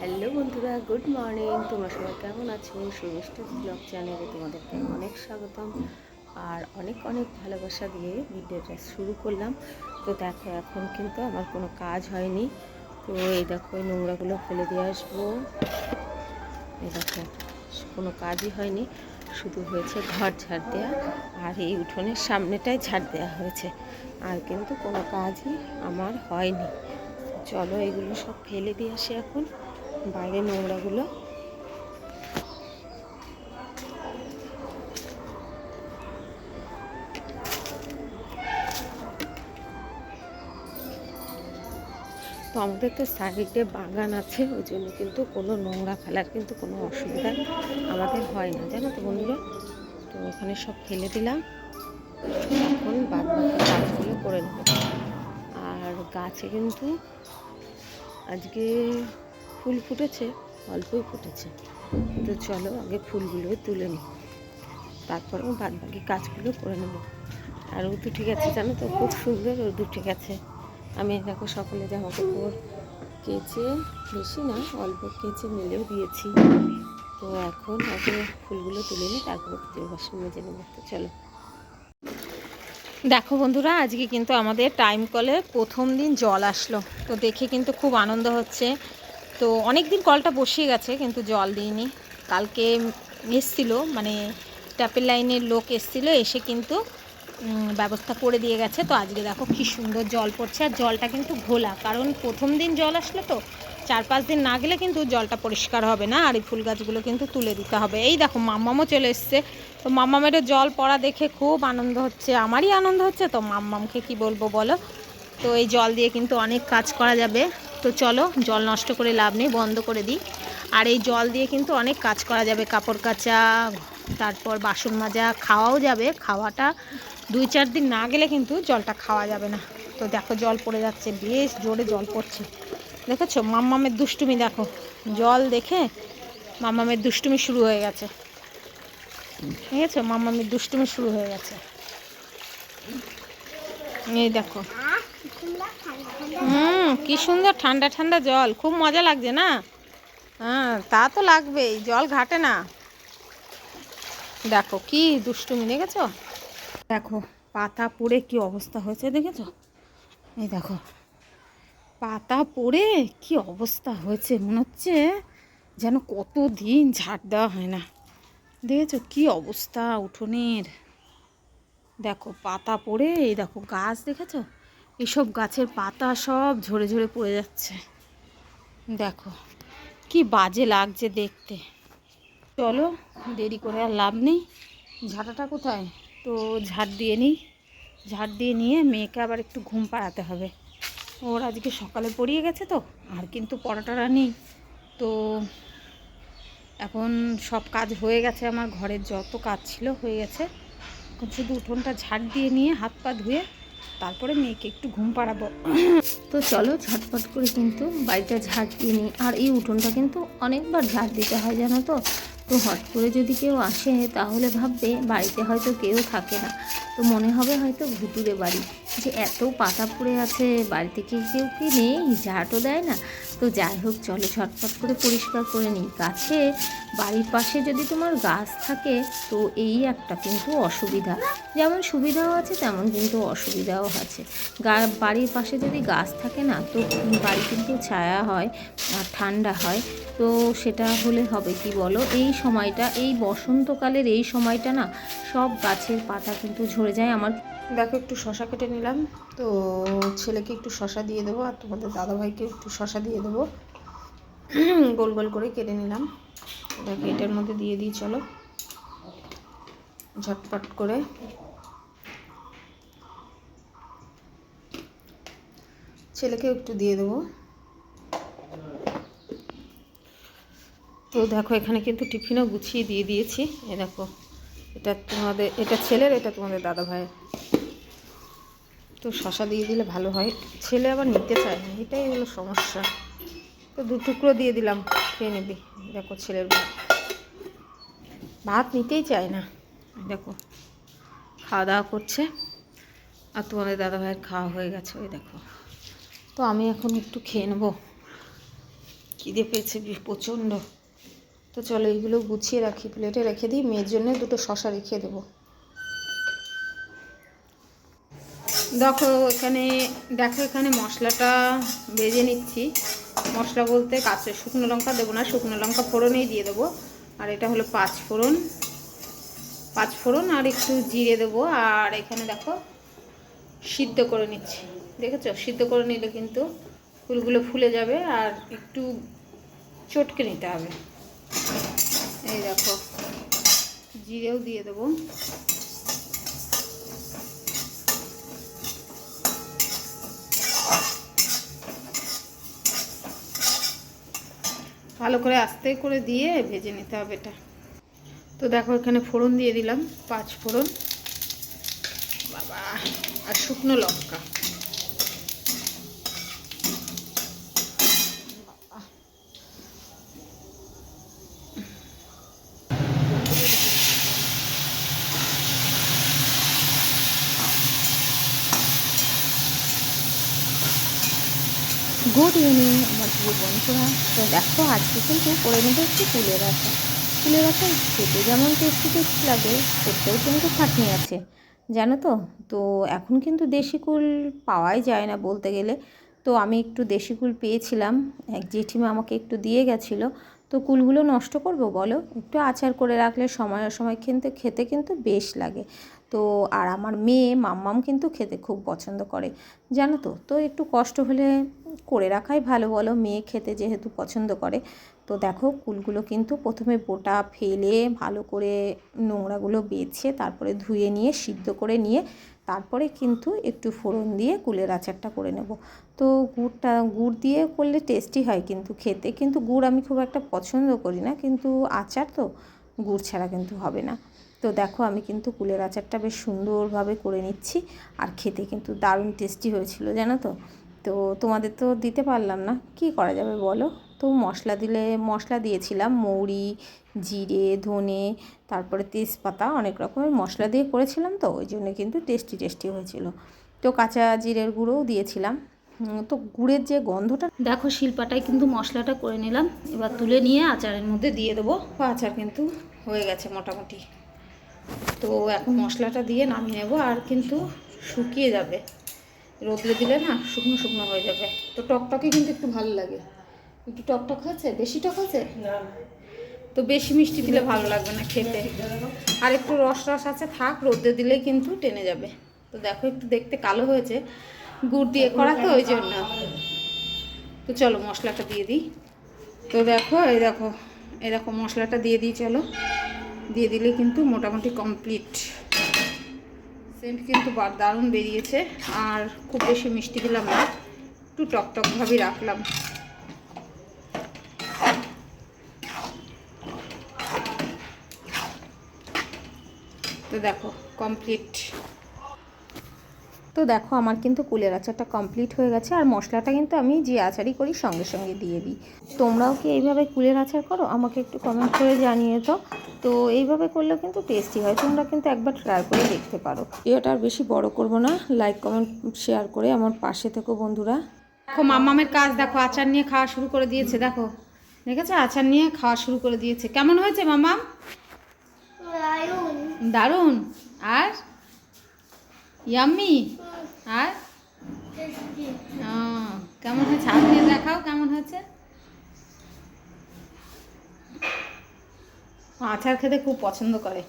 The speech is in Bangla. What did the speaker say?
হ্যালো বন্ধুরা, গুড মর্নিং। তোমরা সবাই কেমন আছো? সুমিষ্ট ব্লগ চ্যানেলে তোমাদেরকে অনেক স্বাগতম আর অনেক অনেক ভালোবাসা দিয়ে ভিডিওটা শুরু করলাম। তো দেখো, এখন কিন্তু আমার কোনো কাজ হয়নি। তো এই দেখো, এই নোংরাগুলো ফেলে দিয়ে আসব। এই দেখো, কোনো কাজই হয়নি। শুধু হয়েছে ঘর ঝাড় দেওয়া আর এই উঠোনের সামনেটাই ঝাড় দেওয়া হয়েছে। আর কিন্তু কোনো কাজই আমার হয়নি। চলো এগুলো সব ফেলে দিয়ে আসি এখন। বাইরে নোংরাগুলো। তো আমাদের তো সাইডে বাগান আছে, ওই জন্য কিন্তু কোনো নোংরা ফেলার কিন্তু কোনো অসুবিধা আমাদের হয় না, জানো তো বন্ধুরা? তো ওখানে সব ফেলে দিলাম। এখন বাদ বাকি করে নেব। আর গাছে কিন্তু আজকে ফুল ফুটেছে, অল্পই ফুটেছে। তো চলো আগে ফুলগুলো তুলে নিই। তারপরেও বাদ বাকি কাজগুলো করে নেব। আর তো ঠিক আছে, জানো তো? খুব সুন্দর ও দু ঠিক আছে। আমি দেখো সকালে জামা কাপড় কেচে, বেশি না, অল্প কেচে মেলেও দিয়েছি। তো এখন আগে ফুলগুলো তুলে নিই, তারপরে পুজোর বাসন মেজে নেব। তো চলো। দেখো বন্ধুরা, আজকে কিন্তু আমাদের টাইম কলে প্রথম দিন জল আসলো। তো দেখে কিন্তু খুব আনন্দ হচ্ছে। তো অনেক দিন কলটা বসিয়ে গেছে, কিন্তু জল দিইনি। কালকে এসছিল মানে ট্যাপের লাইনের লোক এসছিল, এসে কিন্তু ব্যবস্থা করে দিয়ে গেছে। তো আজকে দেখো কি সুন্দর জল পড়ছে, আর জলটা কিন্তু ঘোলা। কারণ প্রথম দিন জল আসলো তো চার পাঁচ দিন না গেলে কিন্তু জলটা পরিষ্কার হবে না, আর এই ফুল গাছগুলো কিন্তু তুলে দিতে হবে। এই দেখো মাম্মামও চলে এসছে। তো মাম্মামের জল পড়া দেখে খুব আনন্দ হচ্ছে, আমারই আনন্দ হচ্ছে। তো মাম্মামকে কি বলব বলো? তো এই জল দিয়ে কিন্তু অনেক কাজ করা যাবে। তো চলো, জল নষ্ট করে লাভ নেই, বন্ধ করে দিই। আর এই জল দিয়ে কিন্তু অনেক কাজ করা যাবে, কাপড় কাচা, তারপর বাসন মাজা, খাওয়াও যাবে। খাওয়াটা দুই চার দিন না গেলে কিন্তু জলটা খাওয়া যাবে না। তো দেখো জল পড়ে যাচ্ছে, বেশ জোরে জল পড়ছে। দেখেছ? মাম্মামের দুষ্টুমি দেখো। জল দেখে মাম্মামের দুষ্টুমি শুরু হয়ে গেছে। ঠিক আছে মাম্মামের দুষ্টুমি শুরু হয়ে গেছে। এই দেখো। হুম, কি সুন্দর ঠান্ডা ঠান্ডা জল। খুব মজা লাগছে না? হ্যাঁ তা তো লাগবেই, জল ঘাটে না। দেখো, কি দুষ্টুমি, দেখেছ? দেখো, পাতা পড়ে কি অবস্থা হয়েছে, দেখেছ? এই দেখো, পাতা পড়ে কি অবস্থা হয়েছে, মনে হচ্ছে যেন কত দিন ঝাড় দেওয়া হয় না। দেখেছ, কি অবস্থা উঠোনের। দেখো, পাতা পড়ে, এই দেখো, গাছ, দেখেছ? এইসব গাছের পাতা সব ঝরে ঝরে পড়ে যাচ্ছে। দেখো, কি বাজে লাগছে দেখতে। চলো, দেরি করে আর লাভ নেই। ঝাঁটাটা কোথায়? তো ঝাড় দিয়ে নিই। ঝাড় দিয়ে নিয়ে মেয়েকে আবার একটু ঘুম পাড়াতে হবে। ওর আজকে সকালে পড়িয়ে গেছে তো, আর কিন্তু পড়াটারা নেই। তো এখন সব কাজ হয়ে গেছে আমার ঘরের, যত কাজ ছিল হয়ে গেছে। এখন শুধু উঠোনটা ঝাড় দিয়ে নিয়ে হাত পা ধুয়ে তারপরে মেয়েকে একটু ঘুম পাড়াবো। তো চলো ঝটপট করে কিন্তু বাড়িটা ঝাড় দিয়ে নিই। আর এই উঠোনটা কিন্তু অনেকবার ঝাড় দিতে হয় জানো তো? তো হট করে যদি কেউ আসে তাহলে ভাববে বাড়িতে হয়তো কেউ থাকে না। তো মনে হবে হয়তো ভুতুরে বাড়ি। যে এত পাতা পড়ে আছে, বাড়িতে কি কেউ কি নেই? ঝাঁটও দেয় না। তো যাই হোক, চলো ঝটপট করে পরিষ্কার করে নিই। গাছে, বাড়ির পাশে যদি তোমার গাছ থাকে, তো এই একটা কিন্তু অসুবিধা। যেমন সুবিধাও আছে, তেমন কিন্তু অসুবিধাও আছে। গা, বাড়ির পাশে যদি গাছ থাকে না, তো বাড়ি কিন্তু ছায়া হয় আর ঠান্ডা হয়। তো সেটা হলে হবে কি বলো? এই সময়টা, এই বসন্তকালের এই সময়টা না, সব গাছের পাতা কিন্তু ঝরে যায়। আমার দেখো, একটু শশা কেটে নিলাম। তো ছেলেকে একটু শশা দিয়ে দেবো আর তোমাদের দাদাভাইকে একটু শশা দিয়ে দেবো। গোল গোল করে কেটে নিলাম। দেখো, এটার মধ্যে দিয়ে দিই, চলো। ঝটপট করে। ছেলেকে একটু দিয়ে দেবো। তো দেখো, এখানে কিন্তু টিফিনও গুছিয়ে দিয়ে দিয়েছি। এ দেখো, এটা তোমাদের, এটা ছেলের, এটা তোমাদের দাদা ভাইয়ের তো শশা দিয়ে দিলে ভালো হয়। ছেলে আবার নিতে চায় না, এটাই হলো সমস্যা। তো দু টুকরো দিয়ে দিলাম, খেয়ে নিবি। দেখো ছেলের ভাত। ভাত নিতেই চায় না। দেখো, খাওয়া দাওয়া করছে। আর তোমাদের দাদা ভাইয়ের খাওয়া হয়ে গেছে, ওই দেখো। তো আমি এখন একটু খেয়ে নেব। খিদে পেয়েছে প্রচণ্ড। তো চলো এইগুলো গুছিয়ে রাখি প্লেটে রেখে দিই। মেয়ের জন্য দুটো শশা রেখে দেবো। দেখো, এখানে দেখো এখানে মশলাটা ভেজে নিচ্ছি। মশলা বলতে কাঁচা শুকনো লঙ্কা দেবো না, শুকনো লঙ্কা ফোড়নেই দিয়ে দেবো। আর এটা হলো পাঁচ ফোড়ন। পাঁচ ফোড়ন আর একটু জিরে দেবো। আর এখানে দেখো, সিদ্ধ করে নিচ্ছি। দেখেছ? সিদ্ধ করে নিলে কিন্তু ফুলগুলো ফুলে যাবে আর একটু চটকে নিতে হবে। এই দেখো, জিরেও দিয়ে দেবো। ভালো করে আস্তে করে দিয়ে ভেজে নিতে হবে এটা। তো দেখো এখানে ফোড়ন দিয়ে দিলাম, পাঁচ ফোড়ন। বাবা, আর শুকনো লঙ্কা বাবা। গুড ইভিনিং আমার প্রিয় বন্ধুরা, তো দেখো আজকে কিন্তু করে নেব একটু কুলের আচার কুলের আচার খেতে যেমন টেস্টি টেস্টি লাগে করতেও কিন্তু খাটনি আছে, জানো তো? তো এখন কিন্তু দেশি কুল পাওয়াই যায় না বলতে গেলে। তো আমি একটু দেশি কুল পেয়েছিলাম, এক জেঠিমা আমাকে একটু দিয়ে গেছিল। তো কুলগুলো নষ্ট করব বলো? একটু আচার করে রাখলে সময় সময় কিন্তু খেতে কিন্তু বেশ লাগে। তো আর আমার মেয়ে মাম্মাম কিন্তু খেতে খুব পছন্দ করে, জানো তো? তো একটু কষ্ট হলে করে রাখাই ভালো বলো। মেয়ে খেতে যেহেতু পছন্দ করে, তো দেখো কুলগুলো কিন্তু প্রথমে বোটা ফেলে ভালো করে নোংরাগুলো বেছে তারপরে ধুয়ে নিয়ে, সিদ্ধ করে নিয়ে তারপরে কিন্তু একটু ফোড়ন দিয়ে কুলের আচারটা করে নেব। তো গুড়টা, গুড় দিয়ে করলে টেস্টি হয় কিন্তু খেতে। কিন্তু গুড় আমি খুব একটা পছন্দ করি না, কিন্তু আচার তো গুড় ছাড়া কিন্তু হবে না। তো দেখো আমি কিন্তু কুলের আচারটা বেশ সুন্দরভাবে করে নিচ্ছি, আর খেতে কিন্তু দারুণ টেস্টি হয়েছিল, জানো তো? তো তোমাদের তো দিতে পারলাম না। কি করা যাবে বলো? তো মশলা দিলে, মশলা দিয়েছিলাম। মৌরি, জিরে, ধনে, তারপরে তেজপাতা অনেক রকমের মশলা দিয়ে করেছিলাম তো, ওই জন্য কিন্তু টেস্টি টেস্টি হয়েছিল। তো কাঁচা জিরের গুঁড়োও দিয়েছিলাম। তো গুড়ের যে গন্ধটা দেখো শিল্পাটাই কিন্তু মশলাটা করে নিলাম। এবার তুলে নিয়ে আচারের মধ্যে দিয়ে দেবো। আচার কিন্তু হয়ে গেছে মোটামুটি। তো এখন মশলাটা দিয়ে নামিয়ে নেব, আর কিন্তু শুকিয়ে যাবে। রোদ্রে দিলে না শুকনো শুকনো হয়ে যাবে। তো টকটকে কিন্তু একটু ভালো লাগে। একটু টকটক হয়েছে? বেশি টক আছে তো বেশি মিষ্টি দিলে ভালো লাগবে না খেতে। আর একটু রস রস আছে থাক রোদ্রে দিলে কিন্তু টেনে যাবে। তো দেখো একটু দেখতে কালো হয়েছে। গুড় দিয়ে করা তো ওই জন্য। তো চলো মশলাটা দিয়ে দিই। তো দেখো এই দেখো এরকম মশলাটা দিয়ে দিই চলো। দিয়ে দিলে কিন্তু মোটামুটি কমপ্লিট সেন্ট কিন্তু দারুণ বেরিয়েছে। আর খুব বেশি মিষ্টি দিলাম না। একটু টকটকভাবেই রাখলাম। তো দেখো কমপ্লিট তো দেখো আমার কিন্তু কুলের আচারটা কমপ্লিট হয়ে গেছে। আর মশলাটা কিন্তু আমি যে আচারই করি সঙ্গে সঙ্গে দিয়ে দিই। তোমরাও কি এইভাবে কুলের আচার করো? আমাকে একটু কমেন্ট করে জানিয়ে তো তো এইভাবে করলেও কিন্তু টেস্টি হয়। তোমরা কিন্তু একবার ট্রাই করে দেখতে পারো। ভিডিওটা আর বেশি বড় করব না। লাইক কমেন্ট শেয়ার করে আমার পাশে থেকো বন্ধুরা। দেখো মাম্মামের কাজ দেখো আচার নিয়ে খাওয়া শুরু করে দিয়েছে দেখো। দেখেছ? আচার নিয়ে খাওয়া শুরু করে দিয়েছে। কেমন হয়েছে মাম্মাম? দারুণ। আর? ইয়াম্মি আর? কেমন হয়েছে? আপনি দেখাও কেমন হয়েছে? আচার খেতে খুব পছন্দ করে।